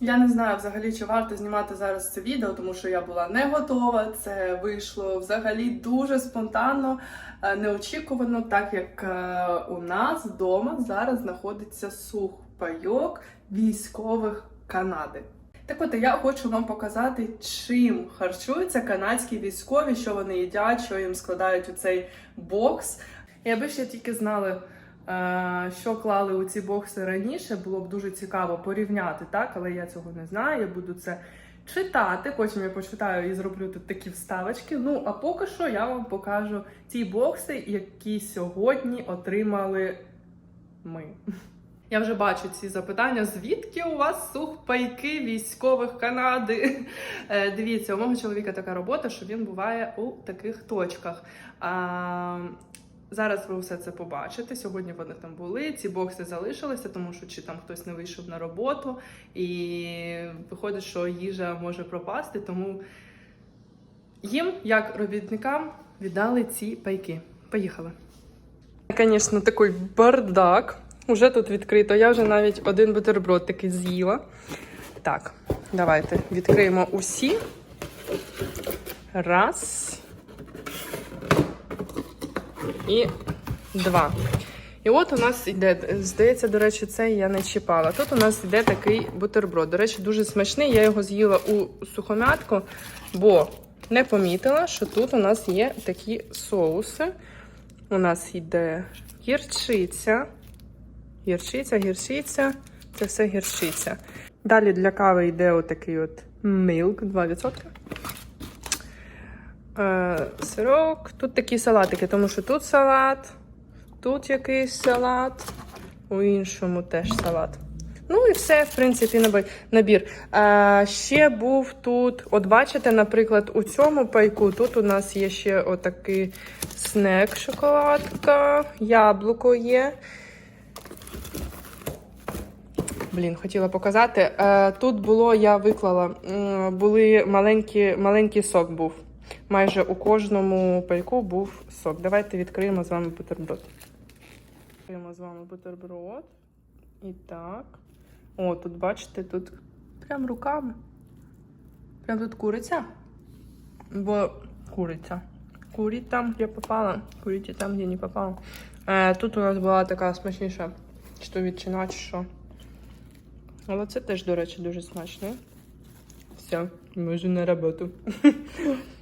Я не знаю взагалі, чи варто знімати зараз це відео, тому що я була не готова. Це вийшло взагалі дуже спонтанно, е, неочікувано, так як е, у нас вдома зараз знаходиться сухпайок військових Канади. Так от я хочу вам показати, чим харчуються канадські військові, що вони їдять, що їм складають у цей бокс. І аби ще тільки знали, що клали у ці бокси раніше, було б дуже цікаво порівняти, так, але я цього не знаю. Я буду це читати. Потім я почитаю і зроблю тут такі вставочки. Ну а поки що я вам покажу ті бокси, які сьогодні отримали ми. Я вже бачу ці запитання. Звідки у вас сухпайки військових Канади? Е, Дивіться, у мого чоловіка така робота, що він буває у таких точках. Зараз ви все це побачите. Сьогодні вони там були. Ці бокси залишилися, тому що чи там хтось не вийшов на роботу, і виходить, що їжа може пропасти. Тому їм, як робітникам, віддали ці пайки. Поїхали. Звісно, такий бардак. Уже тут відкрито. Я вже навіть один бутерброд такий з'їла. Так, давайте відкриємо усі. Раз. І два. І от у нас іде, здається, до речі, це я не чіпала. Тут у нас іде такий бутерброд. До речі, дуже смачний. Я його з'їла у сухомятку, бо не помітила, що тут у нас є такі соуси. У нас йде гірчиця. Гірчиця, гірчиця, це все гірчиця. Далі для кави йде отакий от милк 2%. Е, сирок. Тут такі салатики, тому що тут салат, тут якийсь салат, у іншому теж салат. Ну і все, в принципі, набір. А, ще був тут, от бачите, наприклад, у цьому пайку тут у нас є ще отакий снек, шоколадка, яблуко є. Блін, хотіла показати. Е, тут було, я виклала, були маленькі, маленький сок був. Майже у кожному пайку був сок. Давайте відкриємо з вами бутерброд. Відкриємо з вами бутерброд. І так. О, тут бачите, тут прям руками. Прям тут куриця. Бо куриця. Курить там, де попала. Курите там, де не попала. Е, тут у нас була така смачніша, чи то ветчина, чи що. Але це теж, до речі, дуже смачно. Все, ми вже на роботу.